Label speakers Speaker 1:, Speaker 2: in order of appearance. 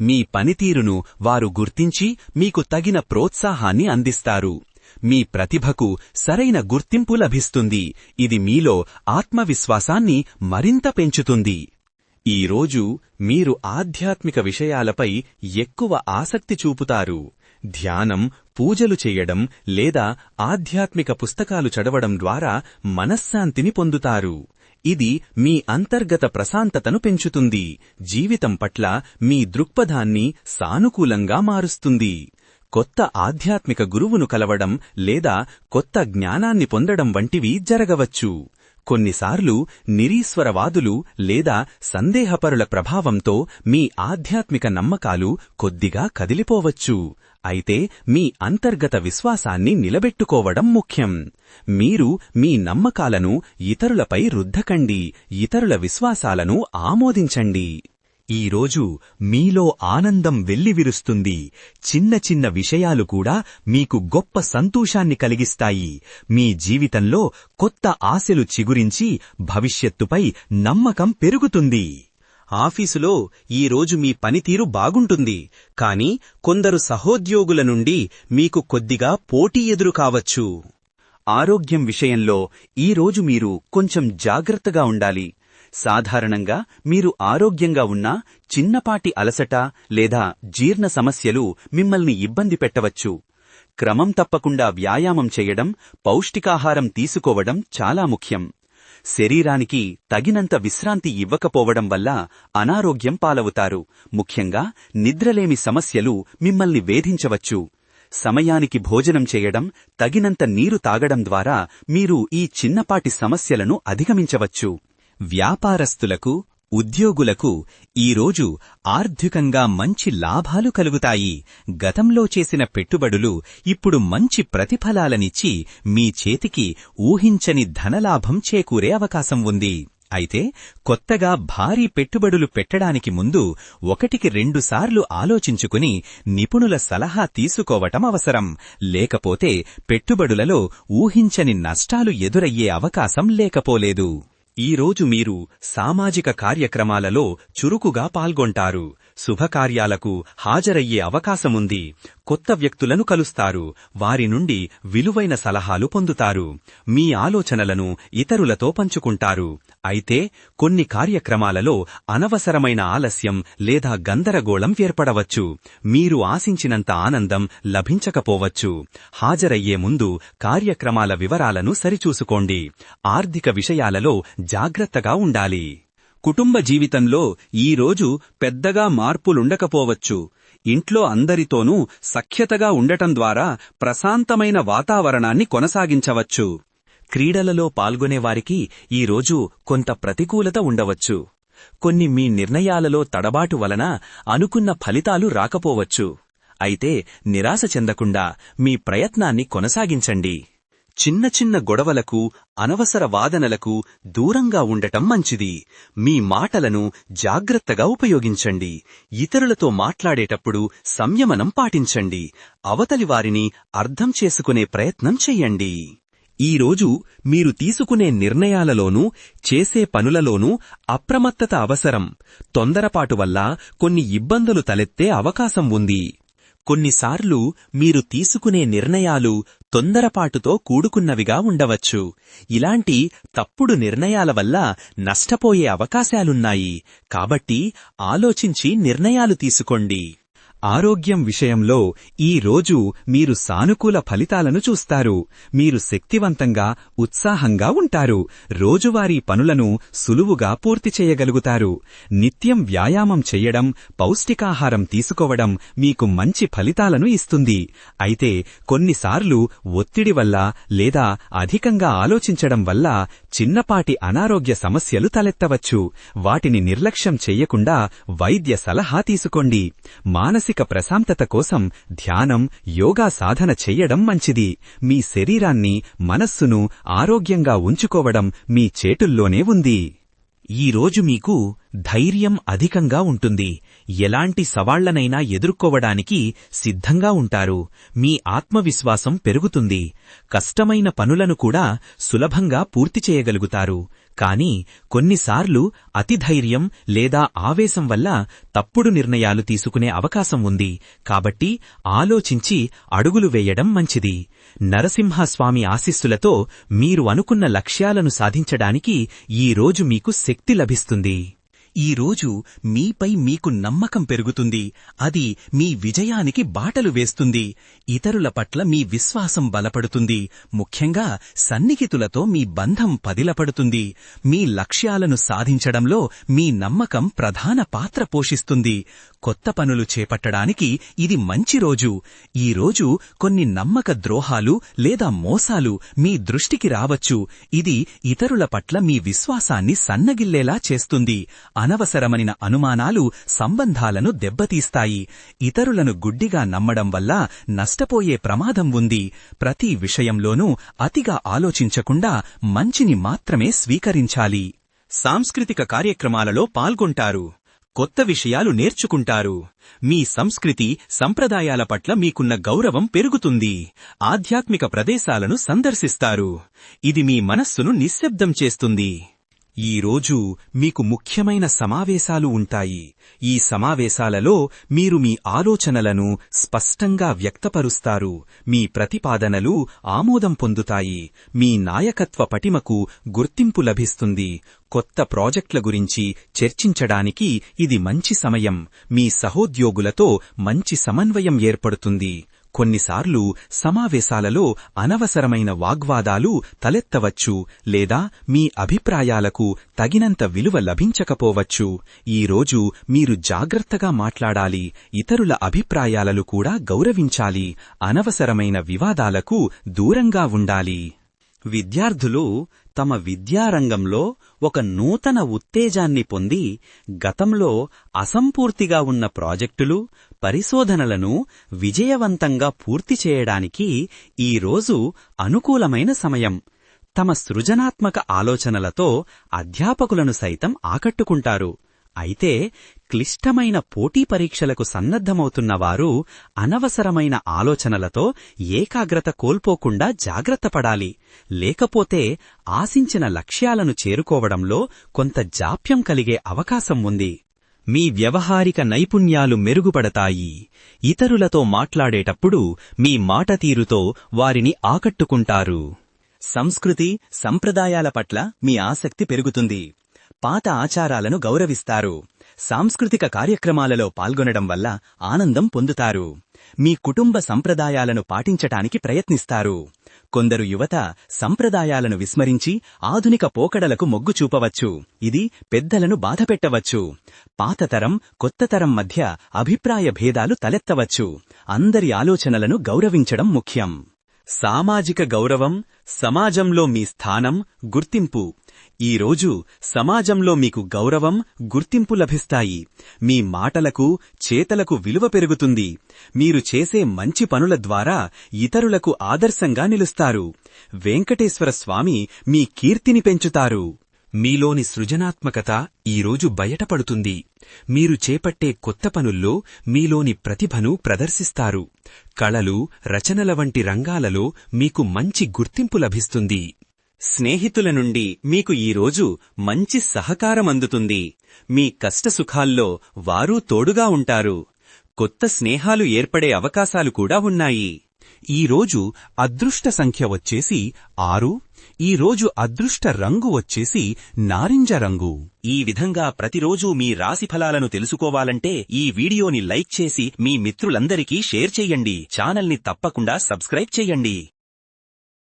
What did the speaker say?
Speaker 1: మీ పనితీరును వారు గుర్తించి మీకు తగిన ప్రోత్సాహాన్ని అందిస్తారు. మీ ప్రతిభకు సరైన గుర్తింపు లభిస్తుంది. ఇది మీలో ఆత్మవిశ్వాసాన్ని మరింత పెంచుతుంది. ఈరోజు మీరు ఆధ్యాత్మిక విషయాలపై ఎక్కువ ఆసక్తి చూపుతారు. ధ్యానం పూజలు చేయడం లేదా ఆధ్యాత్మిక పుస్తకాలు చదవడం ద్వారా మనశ్శాంతిని పొందుతారు. ఇది మీ అంతర్గత ప్రశాంతతను పెంచుతుంది. జీవితం పట్ల మీ దృక్పథాన్ని సానుకూలంగా మారుస్తుంది. కొత్త ఆధ్యాత్మిక గురువును కలవడం లేదా కొత్త జ్ఞానాన్ని పొందడం వంటివి జరగవచ్చు. కొన్నిసార్లు నిరీశ్వరవాదులు లేదా సందేహపరుల ప్రభావంతో మీ ఆధ్యాత్మిక నమ్మకాలు కొద్దిగా కదిలిపోవచ్చు. అయితే మీ అంతర్గత విశ్వాసాన్ని నిలబెట్టుకోవడం ముఖ్యం. మీరు మీ నమ్మకాలను ఇతరులపై రుద్దకండి ఇతరుల విశ్వాసాలను ఆమోదించండి. ఈరోజు మీలో ఆనందం వెల్లివిరుస్తుంది చిన్న చిన్న విషయాలు కూడా మీకు గొప్ప సంతోషాన్ని కలిగిస్తాయి. మీ జీవితంలో కొత్త ఆశలు చిగురించి భవిష్యత్తుపై నమ్మకం పెరుగుతుంది. ఆఫీసులో ఈరోజు మీ పనితీరు బాగుంటుంది. కాని కొందరు సహోద్యోగుల నుండి మీకు కొద్దిగా పోటీ ఎదురు కావచ్చు. ఆరోగ్యం విషయంలో ఈరోజు మీరు కొంచెం జాగ్రత్తగా ఉండాలి. సాధారణంగా మీరు ఆరోగ్యంగా ఉన్నా చిన్నపాటి అలసట లేదా జీర్ణ సమస్యలు మిమ్మల్ని ఇబ్బంది పెట్టవచ్చు. క్రమం తప్పకుండా వ్యాయామం చేయడం పౌష్టికాహారం తీసుకోవడం చాలా ముఖ్యం. శరీరానికి తగినంత విశ్రాంతి ఇవ్వకపోవడం వల్ల అనారోగ్యం పాలవుతారు. ముఖ్యంగా నిద్రలేమి సమస్యలు మిమ్మల్ని వేధించవచ్చు. సమయానికి భోజనం చేయడం తగినంత నీరు తాగడం ద్వారా మీరు ఈ చిన్నపాటి సమస్యలను అధిగమించవచ్చు. వ్యాపారస్తులకు ఉద్యోగులకు ఈరోజు ఆర్థికంగా మంచి లాభాలు కలుగుతాయి. గతంలో చేసిన పెట్టుబడులు ఇప్పుడు మంచి ప్రతిఫలాలనిచ్చి మీ చేతికి ఊహించని ధనలాభం చేకూరే అవకాశం ఉంది. అయితే కొత్తగా భారీ పెట్టుబడులు పెట్టడానికి ముందు ఒకటికి రెండుసార్లు ఆలోచించుకుని నిపుణుల సలహా తీసుకోవటం అవసరం. లేకపోతే పెట్టుబడులలో ఊహించని నష్టాలు ఎదురయ్యే అవకాశం లేకపోలేదు. ఈరోజు మీరు సామాజిక కార్యక్రమాలలో చురుకుగా పాల్గొంటారు. శుభకార్యాలకు హాజరయ్యే అవకాశముంది. కొత్త వ్యక్తులను కలుస్తారు. వారి నుండి విలువైన సలహాలు పొందుతారు. మీ ఆలోచనలను ఇతరులతో పంచుకుంటారు. అయితే కొన్ని కార్యక్రమాలలో అనవసరమైన ఆలస్యం లేదా గందరగోళం ఏర్పడవచ్చు. మీరు ఆశించినంత ఆనందం లభించకపోవచ్చు. హాజరయ్యే ముందు కార్యక్రమాల వివరాలను సరిచూసుకోండి. ఆర్థిక విషయాలలో జాగ్రత్తగా ఉండాలి. కుటుంబ జీవితంలో ఈరోజు పెద్దగా మార్పులుండకపోవచ్చు. ఇంట్లో అందరితోనూ సఖ్యతగా ఉండటం ద్వారా ప్రశాంతమైన వాతావరణాన్ని కొనసాగించవచ్చు. క్రీడలలో పాల్గొనేవారికి ఈరోజు కొంత ప్రతికూలత ఉండవచ్చు. కొన్ని మీ నిర్ణయాలలో తడబాటు వలన అనుకున్న ఫలితాలు రాకపోవచ్చు. అయితే నిరాశ చెందకుండా మీ ప్రయత్నాన్ని కొనసాగించండి. చిన్న చిన్న గొడవలకు అనవసర వాదనలకు దూరంగా ఉండటం మంచిది. మీ మాటలను జాగ్రత్తగా ఉపయోగించండి. ఇతరులతో మాట్లాడేటప్పుడు సంయమనం పాటించండి. అవతలి వారిని అర్థం చేసుకునే ప్రయత్నం చెయ్యండి ఈరోజు మీరు తీసుకునే నిర్ణయాలలోనూ చేసే పనులలోనూ అప్రమత్తత అవసరం. తొందరపాటు వల్ల కొన్ని ఇబ్బందులు తలెత్తే అవకాశం ఉంది. కొన్నిసార్లు మీరు తీసుకునే నిర్ణయాలు తొందరపాటుతో కూడుకున్నవిగా ఉండవచ్చు. ఇలాంటి తప్పుడు నిర్ణయాల వల్ల నష్టపోయే అవకాశాలున్నాయి. కాబట్టి ఆలోచించి నిర్ణయాలు తీసుకోండి. ఆరోగ్యం విషయంలో ఈ రోజు మీరు సానుకూల ఫలితాలను చూస్తారు. మీరు శక్తివంతంగా ఉత్సాహంగా ఉంటారు. రోజువారీ పనులను సులువుగా పూర్తి చేయగలుగుతారు. నిత్యం వ్యాయామం చెయ్యడం పౌష్టికాహారం తీసుకోవడం మీకు మంచి ఫలితాలను ఇస్తుంది. అయితే కొన్నిసార్లు ఒత్తిడి వల్ల లేదా అధికంగా ఆలోచించడం వల్ల చిన్నపాటి అనారోగ్య సమస్యలు తలెత్తవచ్చు. వాటిని నిర్లక్ష్యం చెయ్యకుండా వైద్య సలహా తీసుకోండి. మానసిక మానసిక ప్రశాంతత కోసం ధ్యానం యోగా సాధన చెయ్యడం మంచిది. మీ శరీరాన్ని మనస్సును ఆరోగ్యంగా ఉంచుకోవడం మీ చేతుల్లోనే ఉంది.
Speaker 2: ఈ రోజు మీకు ధైర్యం అధికంగా ఉంటుంది. ఎలాంటి సవాళ్ళనైనా ఎదుర్కోవడానికి సిద్ధంగా ఉంటారు. మీ ఆత్మవిశ్వాసం పెరుగుతుంది. కష్టమైన పనులను కూడా సులభంగా పూర్తి చేయగలుగుతారు. కానీ కొన్నిసార్లు అతిధైర్యం లేదా ఆవేశం వల్ల తప్పుడు నిర్ణయాలు తీసుకునే అవకాశం ఉంది. కాబట్టి ఆలోచించి అడుగులు వేయడం మంచిది. నరసింహస్వామి ఆశీస్సులతో మీరు అనుకున్న లక్ష్యాలను సాధించడానికి ఈ రోజు మీకు శక్తి లభిస్తుంది. ఈ రోజు మీపై మీకు నమ్మకం పెరుగుతుంది. అది మీ విజయానికి బాటలు వేస్తుంది. ఇతరుల పట్ల మీ విశ్వాసం బలపడుతుంది. ముఖ్యంగా సన్నిహితులతో మీ బంధం పదిలపడుతుంది. మీ లక్ష్యాలను సాధించడంలో మీ నమ్మకం ప్రధాన పాత్ర పోషిస్తుంది. కొత్త పనులు చేపట్టడానికి ఇది మంచి రోజు. ఈ రోజు కొన్ని నమ్మక ద్రోహాలు లేదా మోసాలు మీ దృష్టికి రావచ్చు. ఇది ఇతరుల పట్ల మీ విశ్వాసాన్ని సన్నగిల్లేలా చేస్తుంది. అనవసరమైన అనుమానాలు సంబంధాలను దెబ్బతీస్తాయి. ఇతరులను గుడ్డిగా నమ్మడం వల్ల నష్టపోయే ప్రమాదం ఉంది. ప్రతి విషయంలోనూ అతిగా ఆలోచించకుండా మంచిని మాత్రమే స్వీకరించాలి. సాంస్కృతిక కార్యక్రమాలలో పాల్గొంటారు. కొత్త విషయాలు నేర్చుకుంటారు. మీ సంస్కృతి సంప్రదాయాల పట్ల మీకున్న గౌరవం పెరుగుతుంది. ఆధ్యాత్మిక ప్రదేశాలను సందర్శిస్తారు. ఇది మీ మనస్సును నిశ్శబ్దం చేస్తుంది. ఈ రోజు మీకు ముఖ్యమైన సమావేశాలు ఉంటాయి. ఈ సమావేశాలలో మీరు మీ ఆలోచనలను స్పష్టంగా వ్యక్తపరుస్తారు. మీ ప్రతిపాదనలు ఆమోదం పొందుతాయి. మీ నాయకత్వ పటిమకు గుర్తింపు లభిస్తుంది. కొత్త ప్రాజెక్టుల గురించి చర్చించడానికి ఇది మంచి సమయం. మీ సహోద్యోగులతో మంచి సమన్వయం ఏర్పడుతుంది. కొన్నిసార్లు సమావేశాలలో అనవసరమైన వాగ్వాదాలు తలెత్తవచ్చు లేదా మీ అభిప్రాయాలకు తగినంత విలువ లభించకపోవచ్చు. ఈ రోజు మీరు జాగ్రత్తగా మాట్లాడాలి ఇతరుల అభిప్రాయాలను కూడా గౌరవించాలి అనవసరమైన వివాదాలకు దూరంగా ఉండాలి. విద్యార్థులు తమ విద్యారంగంలో ఒక నూతన ఉత్తేజాన్ని పొంది గతంలో అసంపూర్తిగా ఉన్న ప్రాజెక్టులు పరిశోధనలను విజయవంతంగా పూర్తి చేయడానికి ఈ రోజు అనుకూలమైన సమయం. తమ సృజనాత్మక ఆలోచనలతో అధ్యాపకులను సైతం ఆకట్టుకుంటారు. అయితే క్లిష్టమైన పోటీ పరీక్షలకు సన్నద్ధమవుతున్న వారు అనవసరమైన ఆలోచనలతో ఏకాగ్రత కోల్పోకుండా జాగ్రత్తపడాలి లేకపోతే ఆశించిన లక్ష్యాలను చేరుకోవడంలో కొంత జాప్యం కలిగే అవకాశం ఉంది. మీ వ్యవహారిక నైపుణ్యాలు మెరుగుపడతాయి. ఇతరులతో మాట్లాడేటప్పుడు మీ మాట తీరుతో వారిని ఆకట్టుకుంటారు. సంస్కృతి సంప్రదాయాల పట్ల మీ ఆసక్తి పెరుగుతుంది. పాత ఆచారాలను గౌరవిస్తారు. సాంస్కృతిక కార్యక్రమాలలో పాల్గొనడం వల్ల ఆనందం పొందుతారు. మీ కుటుంబ సంప్రదాయాలను పాటించటానికి ప్రయత్నిస్తారు. కొందరు యువత సంప్రదాయాలను విస్మరించి ఆధునిక పోకడలకు మొగ్గు చూపవచ్చు. ఇది పెద్దలను బాధపెట్టవచ్చు. పాతతరం కొత్తతరం మధ్య అభిప్రాయ భేదాలు తలెత్తవచ్చు. అందరి ఆలోచనలను గౌరవించడం ముఖ్యం. సామాజిక గౌరవం సమాజంలో మీ స్థానం గుర్తింపు. ఈ రోజు సమాజంలో మీకు గౌరవం గుర్తింపు లభిస్తాయి. మీ మాటలకు చేతలకు విలువ పెరుగుతుంది. మీరు చేసే మంచి పనుల ద్వారా ఇతరులకు ఆదర్శంగా నిలుస్తారు. వెంకటేశ్వర స్వామి మీ కీర్తిని పెంచుతారు. మీలోని సృజనాత్మకత ఈరోజు బయటపడుతుంది మీరు చేపట్టే కొత్త పనుల్లో మీలోని ప్రతిభను ప్రదర్శిస్తారు. కళలు రచనల వంటి రంగాలలో మీకు మంచి గుర్తింపు లభిస్తుంది. స్నేహితుల నుండి మీకు ఈరోజు మంచి సహకారం అందుతుంది. మీ కష్టసుఖాల్లో వారూ తోడుగా ఉంటారు. కొత్త స్నేహాలు ఏర్పడే అవకాశాలు కూడా ఉన్నాయి. ఈరోజు అదృష్ట సంఖ్య వచ్చేసి ఆరు. ఈ రోజు అదృష్ట రంగు వచ్చేసి నారింజ రంగు. ఈ విధంగా ప్రతిరోజు మీ రాశి ఫలాలను తెలుసుకోవాలంటే ఈ వీడియోని లైక్ చేసి మీ మిత్రులందరికీ షేర్ చేయండి. ఛానల్ని తప్పకుండా సబ్స్క్రైబ్ చేయండి.